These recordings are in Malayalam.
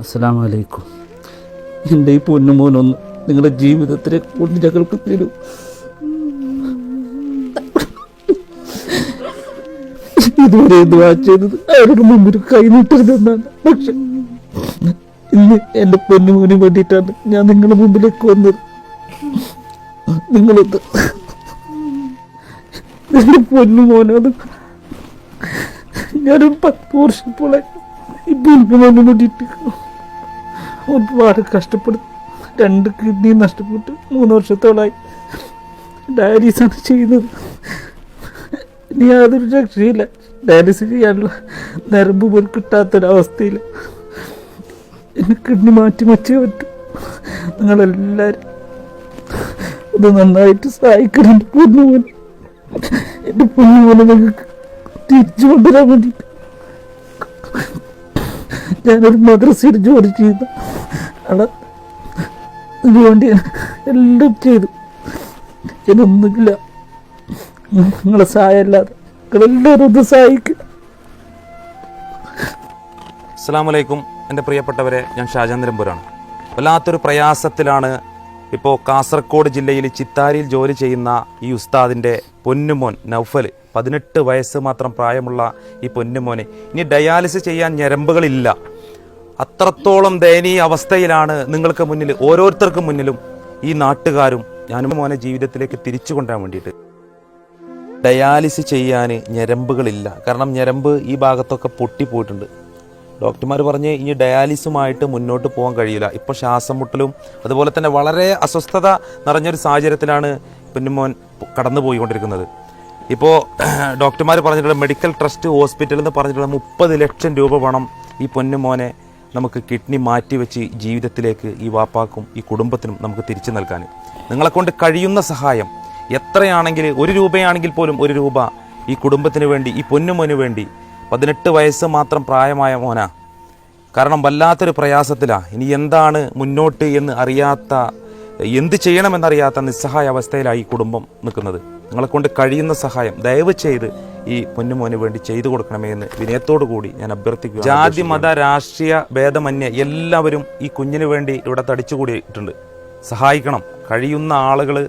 അസ്സലാമു അലൈക്കും എന്റെ ഈ പൊന്നുമോനൊന്ന് നിങ്ങളുടെ ജീവിതത്തിലെ കൊണ്ട് ഞങ്ങൾക്ക് തരൂ. ഇതുവരെ ദ്വാ ചെയ്തത്? അവരുടെ മുമ്പിൽ കൈനീട്ടരുതെന്നാണ് പക്ഷെ ഇന്ന് എന്റെ പൊന്നുമോന് വേണ്ടിയിട്ടാണ് ഞാൻ നിങ്ങളുടെ മുമ്പിലേക്ക് വന്നത്. നിങ്ങളൊന്ന് എന്റെ പൊന്നുമോനത് ഞാനൊരു പത്ത് വർഷത്തോളം പൊന്നുമോന് വേണ്ടിയിട്ട് ഒരുപാട് കഷ്ടപ്പെടും രണ്ട് കിഡ്നി നഷ്ടപ്പെട്ട് മൂന്ന് വർഷത്തോളമായി ഡയാലിസാണ് ചെയ്യുന്നത്. ഇനി യാതൊരു രക്ഷയില്ല. ഡയാലിസിസ് ചെയ്യാനുള്ള നരമ്പ് പോലും കിട്ടാത്തൊരവസ്ഥയിൽ എന്നെ കിഡ്നി മാറ്റി വച്ചേ പറ്റും നിങ്ങളെല്ലാവരും ഇത് നന്നായിട്ട് സഹായിക്കണം പൊന്നു പൊന്നുമോൻ എന്റെ പൊന്നുമോനെ നിങ്ങൾക്ക് തിരിച്ചു കൊണ്ടുവരാൻ വേണ്ടിയിട്ട് ഞാനൊരു മദ്രസയിൽ ജോലി ചെയ്ത ആളെ വേണ്ടി എല്ലാം ചെയ്തു. ഞാനൊന്നുമില്ല നിങ്ങളെ സഹായമല്ലാതെ നിങ്ങളെല്ലാവരും ഒന്ന് സഹായിക്കുക അസ്സാമലൈക്കും എന്റെ പ്രിയപ്പെട്ടവരെ ഞാൻ ഷാജേന്ദ്രൻപുരാണ് വല്ലാത്തൊരു പ്രയാസത്തിലാണ് ഇപ്പോൾ കാസർഗോഡ് ജില്ലയിൽ ചിത്താരിയിൽ ജോലി ചെയ്യുന്ന ഈ ഉസ്താദിന്റെ പൊന്നുമോൻ നൗഫൽ പതിനെട്ട് വയസ്സ് മാത്രം പ്രായമുള്ള ഈ പൊന്നുമോനെ. ഇനി ഡയാലിസിസ് ചെയ്യാൻ ഞരമ്പുകളില്ല. അത്രത്തോളം ദയനീയ അവസ്ഥയിലാണ് നിങ്ങൾക്ക് മുന്നിൽ ഓരോരുത്തർക്കും മുന്നിലും ഈ നാട്ടുകാരും ഞാനും മോനെ ജീവിതത്തിലേക്ക് തിരിച്ചു കൊണ്ടുവരാൻ വേണ്ടിയിട്ട്. ഡയാലിസിസ് ചെയ്യാൻ ഞരമ്പുകളില്ല. കാരണം ഞരമ്പ് ഈ ഭാഗത്തൊക്കെ പൊട്ടിപ്പോയിട്ടുണ്ട്. ഡോക്ടർമാർ പറഞ്ഞ് ഇനി ഡയാലിസുമായിട്ട് മുന്നോട്ട് പോകാൻ കഴിയില്ല. ഇപ്പോൾ ശ്വാസം മുട്ടലും അതുപോലെ തന്നെ വളരെ അസ്വസ്ഥത നിറഞ്ഞൊരു സാഹചര്യത്തിലാണ് പൊന്നുമോൻ കടന്നു പോയിക്കൊണ്ടിരിക്കുന്നത്. ഇപ്പോൾ ഡോക്ടർമാർ പറഞ്ഞിട്ടുള്ള മെഡിക്കൽ ട്രസ്റ്റ് ഹോസ്പിറ്റൽ എന്ന് പറഞ്ഞിട്ടുള്ള മുപ്പത് ലക്ഷം രൂപ പണം ഈ പൊന്നുമോനെ നമുക്ക് കിഡ്നി മാറ്റി മാറ്റിവെച്ച് ജീവിതത്തിലേക്ക് ഈ വാപ്പാക്കും ഈ കുടുംബത്തിനും നമുക്ക് തിരിച്ചു നൽകാൻ. നിങ്ങളെക്കൊണ്ട് കഴിയുന്ന സഹായം എത്രയാണെങ്കിൽ ഒരു രൂപയാണെങ്കിൽ പോലും ഒരു രൂപ ഈ കുടുംബത്തിന് വേണ്ടി ഈ പൊന്നുമോന് വേണ്ടി പതിനെട്ട് വയസ്സ് മാത്രം പ്രായമായ മോന. കാരണം വല്ലാത്തൊരു പ്രയാസത്തിലാണ് ഇനി എന്താണ് മുന്നോട്ട് എന്ന് അറിയാത്ത എന്ത് ചെയ്യണമെന്നറിയാത്ത നിസ്സഹായ അവസ്ഥയിലാണ് ഈ കുടുംബം നിൽക്കുന്നത്. നിങ്ങളെ കൊണ്ട് കഴിയുന്ന സഹായം ദയവ് ചെയ്ത് ഈ പൊന്നുമോന് വേണ്ടി ചെയ്തു കൊടുക്കണമേ എന്ന് വിനയത്തോടു കൂടി ഞാൻ അഭ്യർത്ഥിക്കുക ജാതി മത രാഷ്ട്രീയ ഭേദമന്യേ എല്ലാവരും ഈ കുഞ്ഞിന് വേണ്ടി ഇവിടെ തടിച്ചുകൂടിയിട്ടുണ്ട്. സഹായിക്കണം. കഴിയുന്ന ആളുകൾ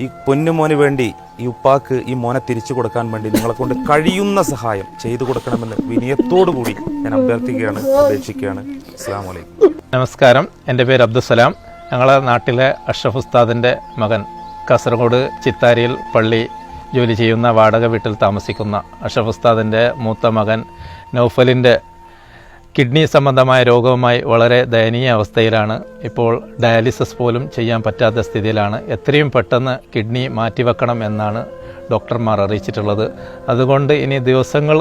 ഈ പൊന്നുമോന് വേണ്ടി ഈ ഉപ്പാക്ക് ഈ മോനെ തിരിച്ചു കൊടുക്കാൻ വേണ്ടി നിങ്ങളെ കൊണ്ട് കഴിയുന്ന സഹായം ചെയ്തു കൊടുക്കണമെന്ന് വിനയത്തോടു കൂടി ഞാൻ അഭ്യർത്ഥിക്കുകയാണ് അപേക്ഷിക്കുകയാണ്. അസ്സാം വലൈക്കും നമസ്കാരം. എന്റെ പേര് അബ്ദുസലാം ഞങ്ങളെ നാട്ടിലെ അഷ്റഫ് ഉസ്താദിന്റെ മകൻ കാസർഗോഡ് ചിത്താരിയിൽ പള്ളി ജോലി ചെയ്യുന്ന വാടക വീട്ടിൽ താമസിക്കുന്ന അഷ്റഫ് ഉസ്താദിന്റെ മൂത്ത മകൻ നൗഫലിന്റെ കിഡ്നി സംബന്ധമായ രോഗവുമായി വളരെ ദയനീയ അവസ്ഥയിലാണ് ഇപ്പോൾ ഡയാലിസിസ് പോലും ചെയ്യാൻ പറ്റാത്ത സ്ഥിതിയിലാണ്. എത്രയും പെട്ടെന്ന് കിഡ്നി മാറ്റിവെക്കണം എന്നാണ് ഡോക്ടർമാർ അറിയിച്ചിട്ടുള്ളത്. അതുകൊണ്ട് ഇനി ദിവസങ്ങൾ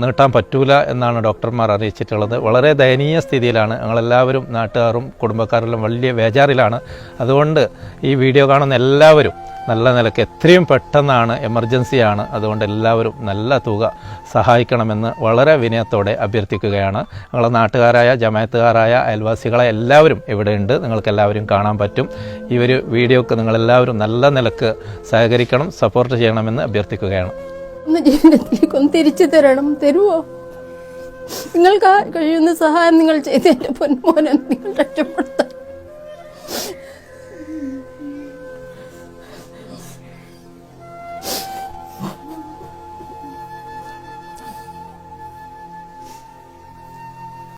നീട്ടാൻ പറ്റൂല എന്നാണ് ഡോക്ടർമാർ അറിയിച്ചിട്ടുള്ളത്. വളരെ ദയനീയ സ്ഥിതിയിലാണ്. ഞങ്ങളെല്ലാവരും നാട്ടുകാരും കുടുംബക്കാരെല്ലാം വലിയ വേജാറിലാണ്. അതുകൊണ്ട് ഈ വീഡിയോ കാണുന്ന എല്ലാവരും നല്ല നിലയ്ക്ക് എത്രയും പെട്ടെന്നാണ് എമർജൻസിയാണ്. അതുകൊണ്ട് എല്ലാവരും നല്ല തുക സഹായിക്കണമെന്ന് വളരെ വിനയത്തോടെ അഭ്യർത്ഥിക്കുകയാണ്. ഞങ്ങളെ നാട്ടുകാരായ ജമായത്തുകാരായ അയൽവാസികളെ എല്ലാവരും ഇവിടെയുണ്ട്. നിങ്ങൾക്ക് എല്ലാവരും കാണാൻ പറ്റും. ഈ ഒരു വീഡിയോക്ക് നിങ്ങളെല്ലാവരും നല്ല നിലയ്ക്ക് സഹകരിക്കണം സപ്പോർട്ട് ചെയ്യണമെന്ന് അഭ്യർത്ഥിക്കുകയാണ്. ഒന്ന് ജീവിതത്തിലേക്ക് ഒന്ന് തിരിച്ചു തരണം. തരുമോ നിങ്ങൾക്ക് കഴിയുന്ന സഹായം നിങ്ങൾ ചെയ്ത് എന്റെ പൊന്മോനെ നിങ്ങൾ രക്ഷപ്പെടുത്താൻ